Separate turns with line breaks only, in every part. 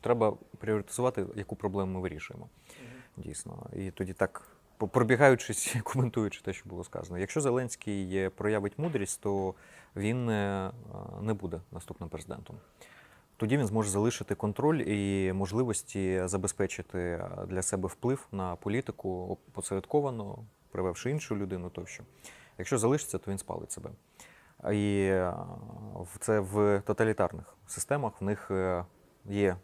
треба пріоритизувати, яку проблему ми вирішуємо. Дійсно. І тоді так, пробігаючись, коментуючи те, що було сказано. Якщо Зеленський проявить мудрість, то він е, не буде наступним президентом. Тоді він зможе залишити контроль і можливості забезпечити е, для себе вплив на політику посередковано, привевши іншу людину тощо. Якщо залишиться, то він спалить себе. І е, це в тоталітарних системах в них є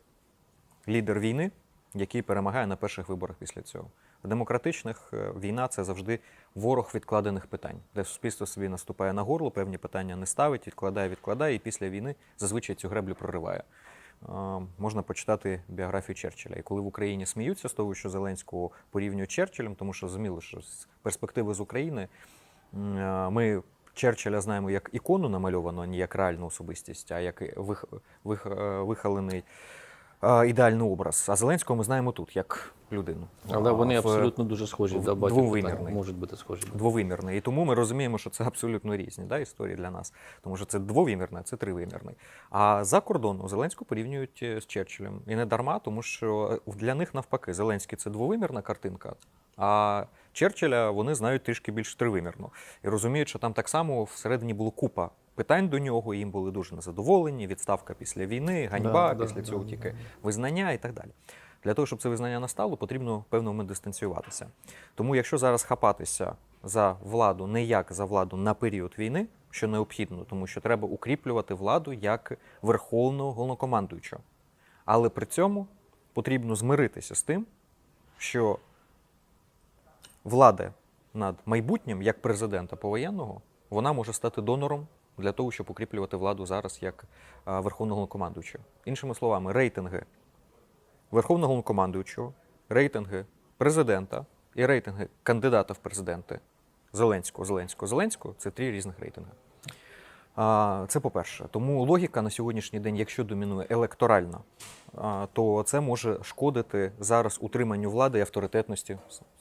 лідер війни, який перемагає на перших виборах після цього. В демократичних е, війна це завжди ворог відкладених питань, де суспільство собі наступає на горло, певні питання не ставить, відкладає, відкладає, і після війни зазвичай цю греблю прориває. Е, Можна почитати біографію Черчилля. І коли в Україні сміються з того, що Зеленського порівнюють з Черчиллем, тому що зрозуміло, що з перспективи з України е, ми Черчилля знаємо як ікону намальовану, а не як реальну особистість, а як вих, вих, вихалений ідеальний образ. А Зеленського ми знаємо тут як людину.
Але вони
в-
абсолютно дуже схожі багатьох
двовимірний.
Можуть бути схожі.
двовимірний. І тому ми розуміємо, що це абсолютно різні да, історії для нас. Тому що це двовимірне, це тривимірний. А за кордону Зеленського порівнюють е, з Черчиллем. І не дарма, тому що е, для них навпаки Зеленський це двовимірна картинка. А Черчилля вони знають трішки більш тривимірно. І розуміють, що там так само всередині було купа питань до нього, їм були дуже незадоволені. Відставка після війни, ганьба
Да,
після
да,
цього
да,
тільки
да.
визнання і так далі. Для того, щоб це визнання настало, потрібно певно дистанціюватися. Тому, якщо зараз хапатися за владу не як за владу на період війни, що необхідно, тому що треба укріплювати владу як верховного головнокомандуючого. Але при цьому потрібно змиритися з тим, що влада над майбутнім, як президента повоєнного, вона може стати донором для того, щоб укріплювати владу зараз як верховного головнокомандуючого. Іншими словами, рейтинги верховного головнокомандуючого, рейтинги президента і рейтинги кандидата в президенти Зеленського, Зеленського, Зеленського це три різних рейтинги. Це по-перше. Тому логіка на сьогоднішній день, якщо домінує електоральна, то це може шкодити зараз утриманню влади і авторитетності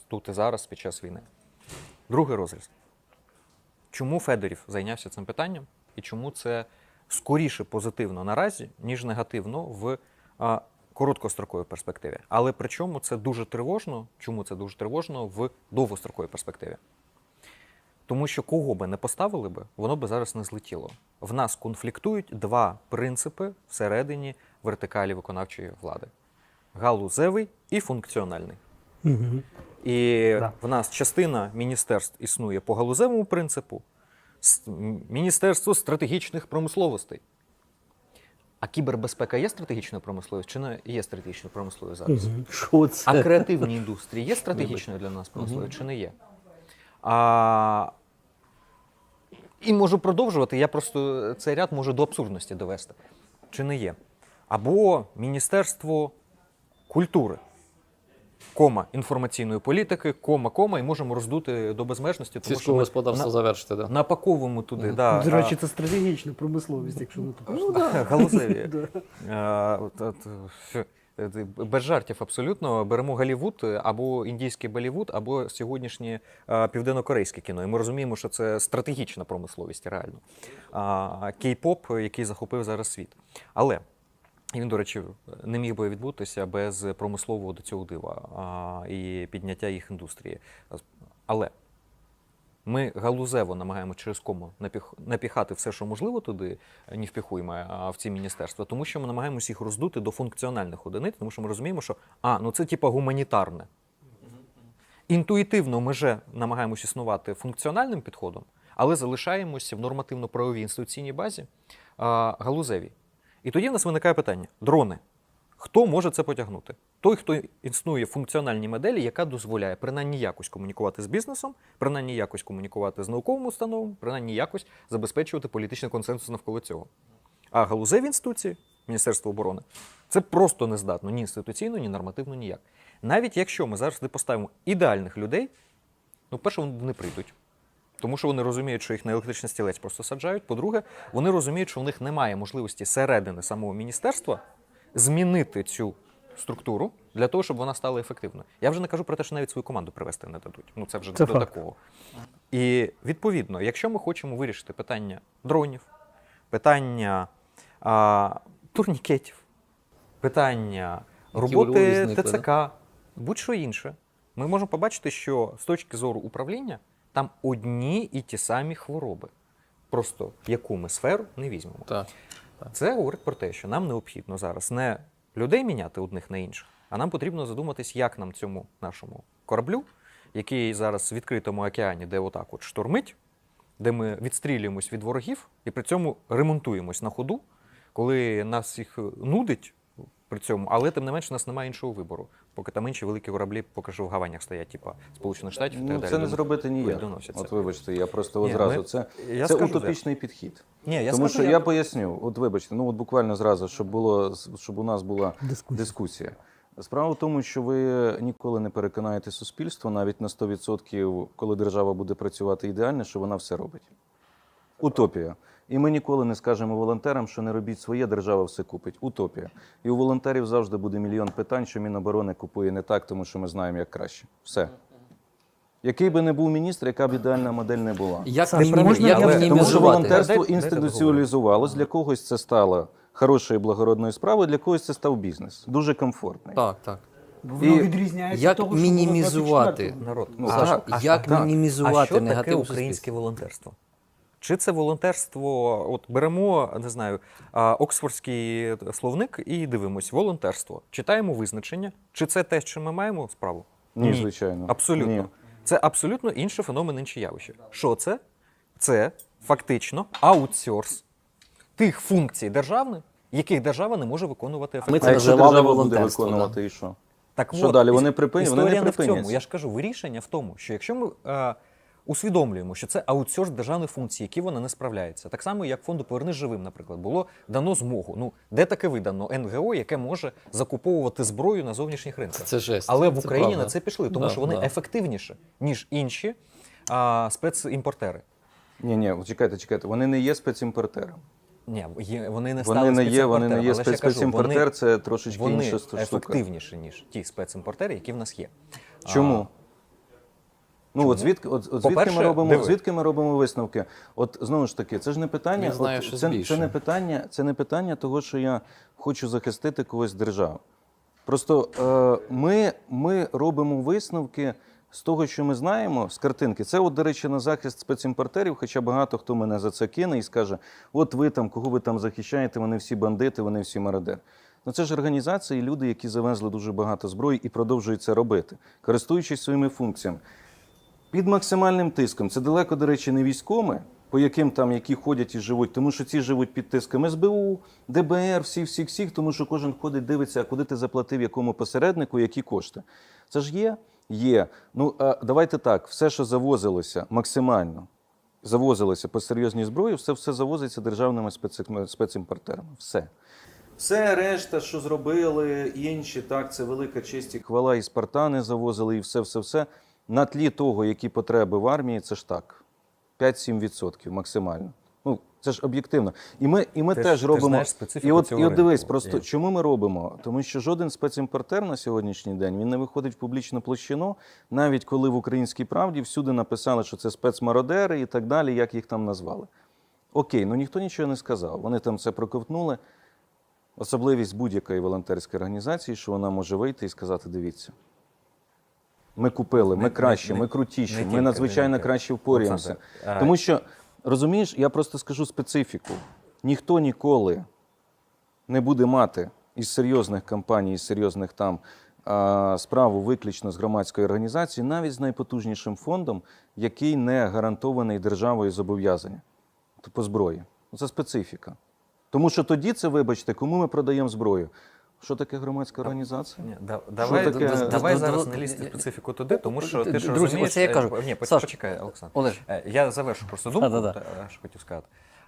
тут і зараз під час війни. Другий розріз. Чому Федорів зайнявся цим питанням і чому це скоріше позитивно наразі, ніж негативно в а, короткостроковій перспективі. Але при чому це дуже тривожно? Чому це дуже тривожно в довгостроковій перспективі? Тому що кого би не поставили би, воно би зараз не злетіло. В нас конфліктують два принципи всередині вертикалі виконавчої влади: галузевий і функціональний. І
Да.
в нас частина міністерств існує по галузевому принципу, Міністерство стратегічних промисловостей. А кібербезпека є стратегічною промисловістю чи не є стратегічною промисловістю зараз?
Що це?
А креативні індустрії є стратегічною для нас промисловістю чи не є? А, і можу продовжувати, я просто цей ряд можу до абсурдності довести. Чи не є? Або Міністерство культури, кома інформаційної політики, кома, кома, і можемо роздути до безмежності. Тому що
Сільського
ми
господарства
на-
завершити, да.
напаковуємо туди. Да,
До
а-
речі, це стратегічна промисловість, якщо ми тут.
Ну, да, галузеві. Е, Без жартів абсолютно беремо Голівуд е, або індійський Болівуд, або сьогоднішнє е, південно-корейське кіно. І ми розуміємо, що це стратегічна промисловість реально. А, Кей-поп, який захопив зараз світ. Але він, до речі, не міг би відбутися без промислового до цього дива а, і підняття їх індустрії. Але ми галузево намагаємося через кому напіх, напіхати все, що можливо туди, не впіхуємо а, в ці міністерства, тому що ми намагаємося їх роздути до функціональних одиниць, тому що ми розуміємо, що а, ну це типа гуманітарне. Інтуїтивно ми вже намагаємося існувати функціональним підходом, але залишаємося в нормативно-правовій інституційній базі а, галузевій. І тоді в нас виникає питання: дрони. Хто може це потягнути? Той, хто існує в функціональній моделі, яка дозволяє принаймні якось комунікувати з бізнесом, принаймні якось комунікувати з науковим установом, принаймні якось забезпечувати політичний консенсус навколо цього. А галузеві інституції, Міністерство оборони, це просто не здатно ні інституційно, ні нормативно, ніяк. Навіть якщо ми зараз не поставимо ідеальних людей, ну, перше, вони не прийдуть. Тому що вони розуміють, що їх на електричний стілець просто саджають. По-друге, вони розуміють, що в них немає можливості середини самого міністерства змінити цю структуру для того, щоб вона стала ефективною. Я вже не кажу про те, що навіть свою команду привести не дадуть. Ну це вже
Це
до
факт.
такого. І відповідно, якщо ми хочемо вирішити питання дронів, питання а, турнікетів, питання роботи
зникли,
ТЦК, будь-що інше, ми можемо побачити, що з точки зору управління там одні і ті самі хвороби. Просто яку ми сферу не візьмемо.
Так.
Це говорить про те, що нам необхідно зараз не людей міняти одних на інших, а нам потрібно задуматись, як нам цьому нашому кораблю, який зараз в відкритому океані, де отак от штормить, де ми відстрілюємось від ворогів і при цьому ремонтуємось на ходу, коли нас їх нудить при цьому, але тим не менше у нас немає іншого вибору. Поки там інші великі кораблі поки що в гаванях стоять, типа Сполучених Штатів і так
Ну,
далі.
це не зробити ніяк.
доносяться.
От вибачте, я просто
Ні,
одразу.
ми-
Це,
я
це
скажу,
утопічний підхід.
Ні, я
Тому
скажу,
що я поясню, от вибачте, ну от буквально зразу, щоб було щоб у нас була
Дискусія.
дискусія. Справа в тому, що ви ніколи не переконаєте суспільство, навіть на 100%, коли держава буде працювати ідеально, що вона все робить. Утопія. І ми ніколи не скажемо волонтерам, що не робіть своє, держава все купить. Утопія. І у волонтерів завжди буде мільйон питань, що Міноборони купує не так, тому що ми знаємо, як краще. Все. Який би не був міністр, яка б ідеальна модель не була.
Як,
Саш,
мінімі...
можна
як
я-
Але, тому що волонтерство інституціалізувалось, для когось це стало хорошою благородною справою, для когось це став бізнес. Дуже комфортний.
Так, так.
Воно
І
відрізняється
як
того, що
мінімізувати?
народ.
Ну,
Саш,
а
як
так.
мінімізувати
а що таке
негатив
українське волонтерство? Чи це волонтерство? От беремо, не знаю, Оксфордський словник і дивимось волонтерство. Читаємо визначення. Чи це те, що ми маємо справу?
Ні, звичайно.
Абсолютно.
Ні.
Це абсолютно інше феномен, інше явище. Що це? Це фактично аутсорс тих функцій державних, яких держава не може виконувати ефективно.
Ми це
А якщо держава буде
волонтерство,
виконувати, і що?
Так
Що
от,
далі? Вони припинять? Вони
Історія
не
не в цьому. Я ж кажу, вирішення в тому, що якщо ми е, усвідомлюємо, що це аутсорс державних функцій, які вона не справляється, так само як фонду Повернись живим, наприклад, було дано змогу. Ну де таке видано НГО, яке може закуповувати зброю на зовнішніх ринках.
Це жесть.
Але в Україні
правда.
на це пішли, тому
Да,
що вони
да.
ефективніші, ніж інші а, спецімпортери.
Ні, ні, чекайте, чекайте. Вони не є спецімпортером.
Ні, є, вони не стали
Вони не є, вони не є спецімпортер,
вони-
це трошечки
Вони
інша штука.
ефективніші, ніж ті спецімпортери, які в нас є.
Чому? Ну от звідки, от, от звідки ми робимо,
диви.
звідки ми робимо висновки? От знову ж таки, це ж не питання.
Знає,
от,
що
це, це не питання, це не питання того, що я хочу захистити когось державу. Просто е, ми, ми робимо висновки з того, що ми знаємо з картинки. Це, от, до речі, на захист спецімпортерів, хоча багато хто мене за це кине і скаже: от ви там, кого ви там захищаєте, вони всі бандити, вони всі мародери. Ну це ж організації, люди, які завезли дуже багато зброї і продовжують це робити, користуючись своїми функціями. Під максимальним тиском. Це далеко, до речі, не військоми, по яким там які ходять і живуть, тому що ці живуть під тиском СБУ, ДБР, всіх, всіх, всіх, тому що кожен ходить, дивиться, а куди ти заплатив якому посереднику, які кошти. Це ж є? Є. Ну а давайте так, все, що завозилося максимально, завозилося по серйозній зброї, все, все завозиться державними спецімпортерами. Все. Все решта, що зробили інші, так, це велика честь і хвала, і спартани завозили, і все, все, все. На тлі того, які потреби в армії, це ж так. 5-7% максимально. Ну, це ж об'єктивно. І ми, і ми
Ти
теж
ти
робимо.
знаєш
і от, і от дивись, просто
І-
чому ми робимо? Тому що жоден спецімпортер на сьогоднішній день він не виходить в публічну площину, навіть коли в українській правді всюди написали, що це спецмародери і так далі, як їх там назвали. Окей, ну ніхто нічого не сказав. Вони там це проковтнули. Особливість будь-якої волонтерської організації, що вона може вийти і сказати: дивіться. Ми купили, ми
Не-
кращі, ми
не
крутіші,
тільки,
ми надзвичайно краще впоряємося. Тому що, розумієш, я просто скажу специфіку. Ніхто ніколи не буде мати із серйозних компаній, із серйозних там справу виключно з громадської організації, навіть з найпотужнішим фондом, який не гарантований державою зобов'язання по зброї. Ну, Це специфіка. Тому що тоді це, вибачте, кому ми продаємо зброю? Що таке громадська організація?
Ні, да- давай,
таке?
да- давай
Да-
зараз
да-
не лізти в
да-
специфіку туди, тому що ти ж
Друзі,
розумієш...
оце я
е,
кажу.
Ні,
Саш.
почекай, Олександр.
Олеж.
Е, Я завершу просто думку,
Да-да-да.
та, що хотів сказати.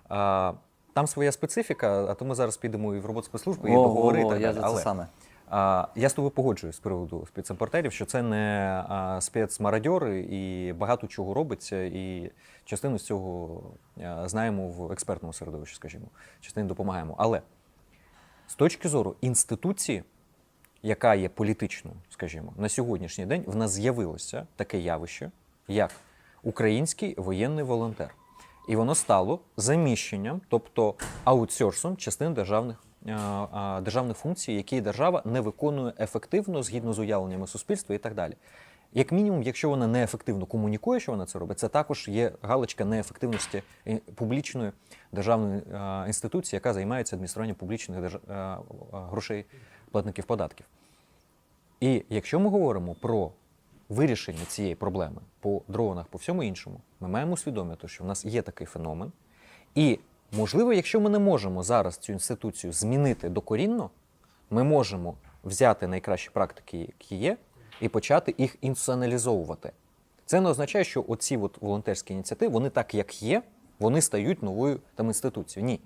А, Там своя специфіка, а то ми зараз підемо і в роботу спецслужби, і так
я за це
Але
саме.
а, я з тобою погоджуюсь з приводу спецімпортерів, що це не а, спецмародьори і багато чого робиться, і частину з цього а, знаємо в експертному середовищі, скажімо, частину допомагаємо. Але з точки зору інституції, яка є політичною, скажімо, на сьогоднішній день в нас з'явилося таке явище, як український воєнний волонтер. І воно стало заміщенням, тобто аутсорсом частин державних е, е, державних функцій, які держава не виконує ефективно згідно з уявленнями суспільства і так далі. Як мінімум, якщо вона неефективно комунікує, що вона це робить, це також є галочка неефективності е, публічної державної е, інституції, яка займається адмініструванням публічних держ... е, грошей платників податків. І якщо ми говоримо про вирішення цієї проблеми по дронах, по всьому іншому, ми маємо усвідомити, що в нас є такий феномен. І, можливо, якщо ми не можемо зараз цю інституцію змінити докорінно, ми можемо взяти найкращі практики, які є, і почати їх інституціоналізовувати. Це не означає, що оці от волонтерські ініціативи, вони так як є, вони стають новою там інституцією. Ні.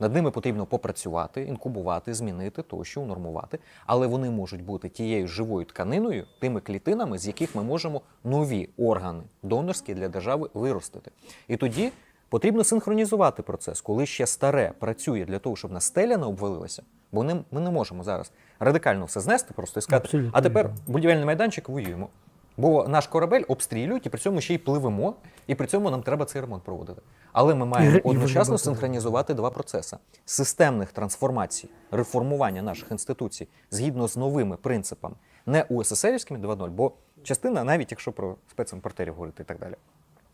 Над ними потрібно попрацювати, інкубувати, змінити тощо, унормувати, але вони можуть бути тією живою тканиною, тими клітинами, з яких ми можемо нові органи донорські для держави виростити. І тоді потрібно синхронізувати процес, коли ще старе працює для того, щоб стеля не обвалилася, бо не- ми не можемо зараз радикально все знести, просто і сказати,
Абсолютно
а тепер будівельний майданчик воюємо. Бо наш корабель обстрілюють і при цьому ще й пливемо, і при цьому нам треба цей ремонт проводити. Але ми маємо одночасно синхронізувати два процеси: системних трансформацій, реформування наших інституцій згідно з новими принципами, не УССРівськими 2.0, бо частина, навіть якщо про спецімпортерів говорити і так далі,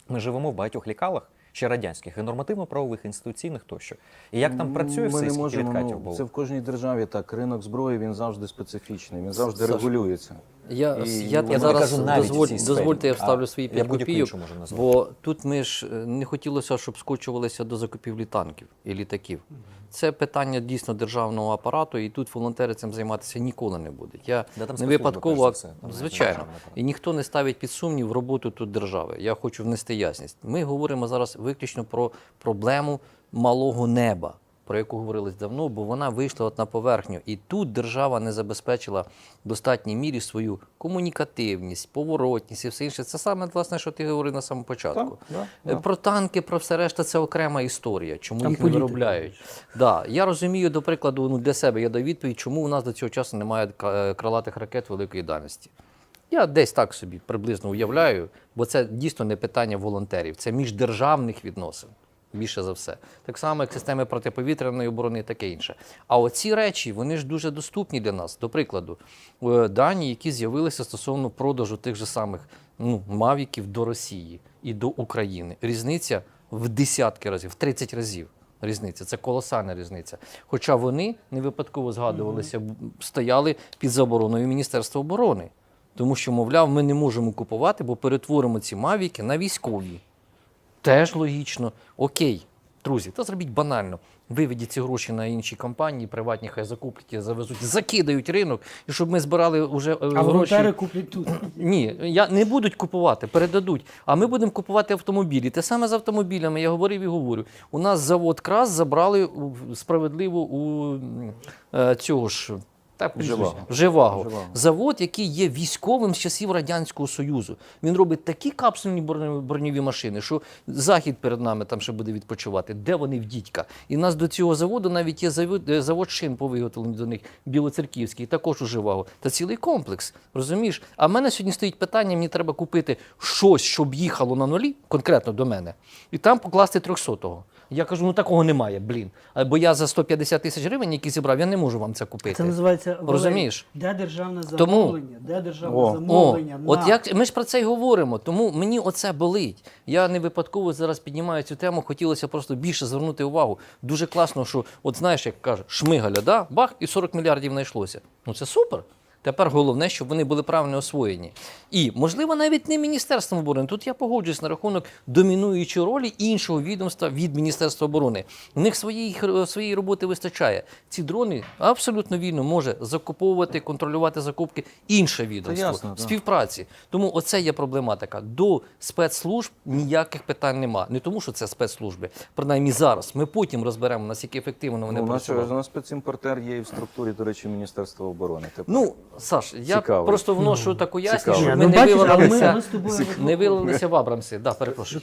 ми живемо в багатьох лікалах, ще радянських, і нормативно-правових, інституційних тощо. І як там працює все, відкатів
ну,
було.
це в кожній державі так. Ринок зброї він завжди специфічний, він завжди
Саш,
регулюється.
Я,
І
я,
я
зараз дозволь, дозвольте, я
а
вставлю свої
я
5
будь-яку
копійок, бо тут ми ж е, не хотілося, щоб скочувалися до закупівлі танків і літаків. Це питання дійсно державного апарату, і тут волонтери цим займатися ніколи не будуть. Я
Да, там
не випадково,
все, там
звичайно, і ніхто не ставить під сумнів роботу тут держави. Я хочу внести ясність. Ми говоримо зараз виключно про проблему малого неба, про яку говорилось давно, бо вона вийшла от на поверхню. І тут держава не забезпечила в достатній мірі свою комунікативність, поворотність і все інше. Це саме власне, що ти говорив на самому початку.
Так, да,
Е,
да.
Про танки, про все решта це окрема історія. Чому
Там
їх не виробляють? Да. Я розумію, до прикладу, ну, для себе я даю відповідь, чому у нас до цього часу немає крилатих ракет великої дальності. Я десь так собі приблизно уявляю, бо це дійсно не питання волонтерів, це міждержавних відносин. Більше за все. Так само, як системи протиповітряної оборони таке інше. А оці речі, вони ж дуже доступні для нас. До прикладу, е, дані, які з'явилися стосовно продажу тих же самих ну, мавіків до Росії і до України. Різниця в десятки разів, в 30 разів. Різниця, це колосальна різниця. Хоча вони не випадково згадувалися, стояли під забороною Міністерства оборони. Тому що, мовляв, ми не можемо купувати, бо перетворимо ці мавіки на військові. Теж логічно. Окей, друзі, то зробіть банально. Виведіть ці гроші на інші компанії, приватні хай закуплять, завезуть, закидають ринок, і щоб ми збирали вже е,
А
гроші.
волонтери куплять тут.
Ні, я не будуть купувати, передадуть. А ми будемо купувати автомобілі. Те саме з автомобілями, я говорив і говорю. У нас завод крас забрали справедливо у е, цього ж. Та,
Живаго.
Живаго.
Живаго.
Завод, який є військовим з часів Радянського Союзу. Він робить такі капсульні броньові- машини, що захід перед нами там ще буде відпочивати. Де вони в дідька? І нас до цього заводу навіть є завод, е, завод шин по виготовленню до них Білоцерківський, також у Живаго. Та цілий комплекс. Розумієш? А в мене сьогодні стоїть питання: мені треба купити щось, щоб їхало на нулі, конкретно до мене, і там покласти 300-го. Я кажу, ну такого немає, блін. А, Бо я за 150 тисяч гривень, які зібрав, я не можу вам це купити.
Це називається
Розумієш?
Де державне
Тому-
замовлення? Де державне
О,
замовлення?
О, от як ми ж про це й говоримо, тому мені оце болить. Я не випадково зараз піднімаю цю тему. Хотілося просто більше звернути увагу. Дуже класно, що от знаєш, як каже, шмигаля, да? бах, і 40 мільярдів знайшлося. Ну це супер. Тепер головне, щоб вони були правильно освоєні. І, можливо, навіть не Міністерством оборони. Тут я погоджуюсь на рахунок домінуючої ролі іншого відомства від Міністерства оборони. У них своєї, хр- своєї роботи вистачає. Ці дрони абсолютно вільно може закуповувати, контролювати закупки інше відомство
ясно,
співпраці. Тому оце є проблематика. До спецслужб ніяких питань нема. Не тому, що це спецслужби, принаймні зараз. Ми потім розберемо, наскільки ефективно вони
Ну, нас, у нас спецімпортер є і в структурі, до речі, Міністерства оборони. Тепер.
Ну, Саш, я
Цікавий.
просто вношу таку ясність, щоб ми
ну,
не
бачиш, але ми, ми з тобою
не вилилися в Абрамси. Да, перепрошую.